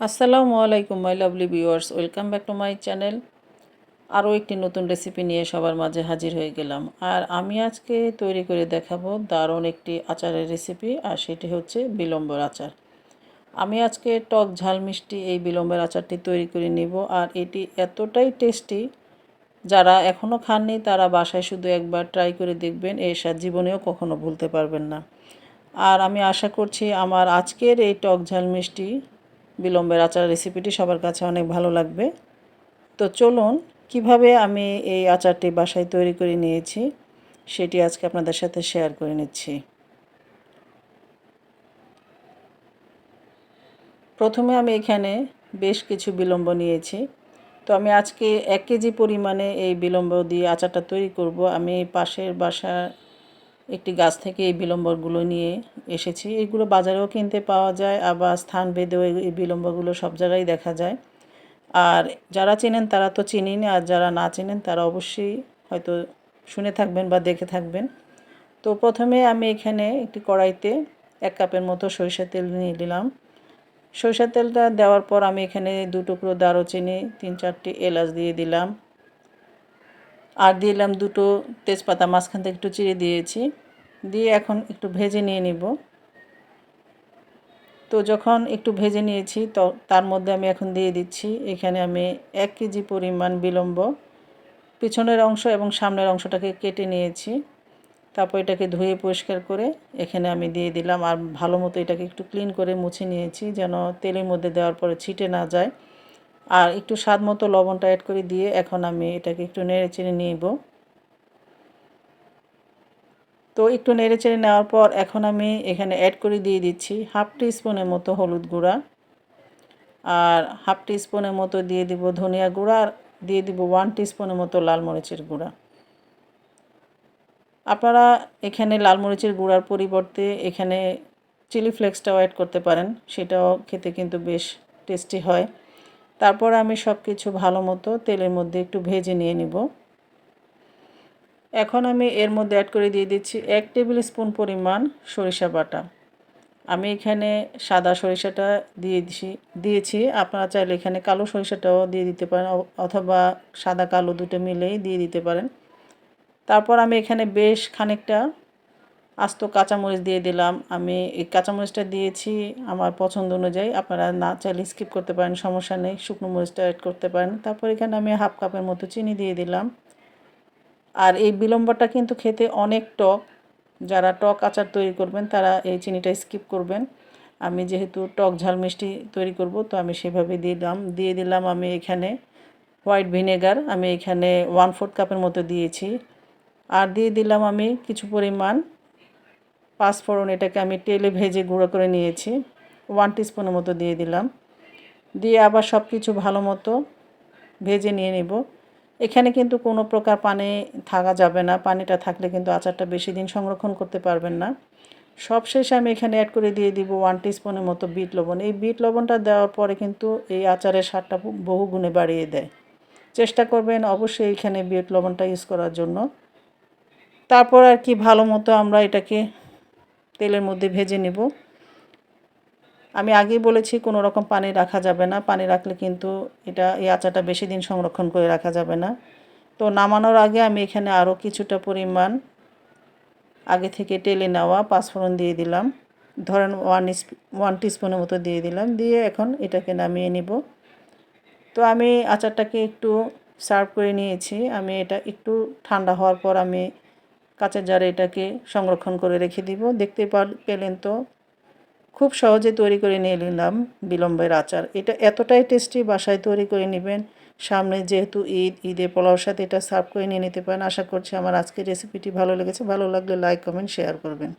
আসসালামু আলাইকুম my lovely viewers welcome back to my channel আরও একটি নতুন রেসিপি নিয়ে সবার মাঝে হাজির হয়ে গেলাম। আর আমি আজকে তৈরি করে দেখাবো দারুণ একটি আচারের রেসিপি আর সেটি হচ্ছে বিলম্বর আচার। আমি আজকে টক ঝাল মিষ্টি এই বিলম্বের আচারটি তৈরি করে নিব, আর এটি এতটাই টেস্টি যারা এখনও খাননি তারা বাসায় শুধু একবার ট্রাই করে দেখবেন, এর স্বাদ জীবনেও কখনো ভুলতে পারবেন না। আর আমি আশা করছি আমার আজকের এই টক ঝাল মিষ্টি বিলম্বের আচার রেসিপিটি সবার কাছে অনেক ভালো লাগবে। তো চলুন, কীভাবে আমি এই আচারটি বাসায় তৈরি করে নিয়েছি, সেটি আজকে আপনাদের সাথে শেয়ার করে নিচ্ছি। প্রথমে আমি এখানে বেশ কিছু বিলম্ব নিয়েছি। তো আমি আজকে এক কেজি পরিমাণে এই বিলম্ব দিয়ে আচারটা তৈরি করব। আমি পাশের বাসার একটি গাছ থেকে এই বিলম্বরগুলো নিয়ে এসেছি। এগুলো বাজারেও কিনতে পাওয়া যায়, আবার স্থান ভেদেও এই বিলম্বগুলো সব জায়গায় দেখা যায়। আর যারা চেনেন তারা তো চিনেন আর যারা না চেনেন তারা অবশ্যই হয়তো শুনে থাকবেন বা দেখে থাকবেন। তো প্রথমে আমি এখানে একটি কড়াইতে এক কাপের মতো সরিষার তেল নিয়ে নিলাম। সরিষার তেলটা দেওয়ার পর আমি এখানে দু টুকরো দারুচিনি, তিন চারটি এলাচ দিয়ে দিলাম। আর দিলাম দুটো তেজপাতা, মাঝখান থেকে একটু চিড়ে দিয়েছি। দিয়ে এখন একটু ভেজে নিয়ে নিব। তো যখন একটু ভেজে নিয়েছি, তো তার মধ্যে আমি এখন দিয়ে দিচ্ছি, এখানে আমি এক কেজি পরিমাণ বিলম্ব। পিছনের অংশ এবং সামনের অংশটাকে কেটে নিয়েছি। তারপর এটাকে ধুয়ে পরিষ্কার করে এখানে আমি দিয়ে দিলাম আর ভালো মতো এটাকে একটু ক্লিন করে মুছে নিয়েছি যেন তেলের মধ্যে দেওয়ার পরে ছিটে না যায়। আর একটু স্বাদ মতো লবণটা অ্যাড করে দিয়ে এখন আমি এটাকে একটু নেড়ে চেড়ে নিব। তো একটু নেড়ে চেড়ে নেওয়ার পর এখন আমি এখানে অ্যাড করে দিয়ে দিচ্ছি হাফ টি স্পুনের মতো হলুদ গুঁড়া। আর হাফ টি স্পুনের মতো দিয়ে দিব ধনিয়া গুঁড়া আর দিয়ে দিব ওয়ান টি স্পুনের মতো লাল মরিচের গুঁড়া। আপনারা এখানে লাল মরিচের গুঁড়ার পরিবর্তে এখানে চিলি ফ্লেক্সটাও অ্যাড করতে পারেন, সেটাও খেতে কিন্তু বেশ টেস্টি হয়। তারপর আমি সব কিছু ভালো মতো তেলের মধ্যে একটু ভেজে নিয়ে নিব। এখন আমি এর মধ্যে অ্যাড করে দিয়ে দিচ্ছি এক টেবিল স্পুন পরিমাণ সরিষা বাটা। আমি এখানে সাদা সরিষাটা দিয়েছি দিয়েছি। আপনারা চাইলে এখানে কালো সরিষাটাও দিয়ে দিতে পারেন অথবা সাদা কালো দুটো মিলেই দিয়ে দিতে পারেন। তারপর আমি এখানে বেশ খানিকটা আস্ত কাঁচামরিচ দিয়ে দিলাম। আমি এই কাঁচামরিচটা দিয়েছি আমার পছন্দ অনুযায়ী। আপনারা না চাইলে স্কিপ করতে পারেন, সমস্যা নেই। শুকনো মরিচটা অ্যাড করতে পারেন। তারপর এখানে আমি হাফ কাপের মতো চিনি দিয়ে দিলাম। আর এই বিলম্বটা কিন্তু খেতে অনেক টক। যারা টক আচার তৈরি করবেন, তারা এই চিনিটা স্কিপ করবেন। আমি যেহেতু টক ঝাল মিষ্টি তৈরি করব, তো আমি সেভাবে দিলাম। দিয়ে দিলাম আমি এখানে হোয়াইট ভিনেগার, আমি এখানে ওয়ান ফোর্থ কাপের মতো দিয়েছি। আর দিয়ে দিলাম আমি কিছু পরিমাণ পাঁচফোড়ন, এটাকে আমি তেলে ভেজে গুঁড়ো করে নিয়েছি। ওয়ান টিস্পুনের মতো দিয়ে দিলাম। দিয়ে আবার সব কিছু ভালো মতো ভেজে নিয়ে নেব। এখানে কিন্তু কোনো প্রকার পানি থাকা যাবে না। পানিটা থাকলে কিন্তু আচারটা বেশি দিন সংরক্ষণ করতে পারবেন না। সবশেষে আমি এখানে অ্যাড করে দিয়ে দিব ওয়ান টিস্পুনের মতো বিট লবণ। এই বিট লবণটা দেওয়ার পরে কিন্তু এই আচারের স্বাদটা বহু গুণে বাড়িয়ে দেয়। চেষ্টা করবেন অবশ্যই এখানে বিট লবণটা ইউজ করার জন্য। তারপর আর কি ভালো মতো আমরা এটাকে তেলের মধ্যে ভেজে নেব। আমি আগেই বলেছি, কোনো রকম পানি রাখা যাবে না। পানি রাখলে কিন্তু এটা, এই আচাটা বেশি দিন সংরক্ষণ করে রাখা যাবে না। তো নামানোর আগে আমি এখানে আরও কিছুটা পরিমাণ আগে থেকে টেলে নেওয়া পাঁচফোড়ন দিয়ে দিলাম। ধরেন ওয়ান ওয়ান টিস্পুনের মতো দিয়ে দিলাম। দিয়ে এখন এটাকে নামিয়ে নিব। তো আমি আচারটাকে একটু সার্ভ করে নিয়েছি। আমি এটা একটু ঠান্ডা হওয়ার পর আমি কাঁচের জারে এটাকে সংরক্ষণ করে রেখে দিব। দেখতে পার, পেলেন তো খুব সহজে তৈরি করে নিয়ে নিলাম বিলম্বের আচার। এটা এতটাই টেস্টি বাসায় তৈরি করে নেবেন। সামনে যেহেতু ঈদ, ঈদে পোলাওর সাথে এটা সার্ভ করে নিয়ে নিতে পারেন। আশা করছি আমার আজকের রেসিপিটি ভালো লেগেছে। ভালো লাগলে লাইক কমেন্ট শেয়ার করবেন।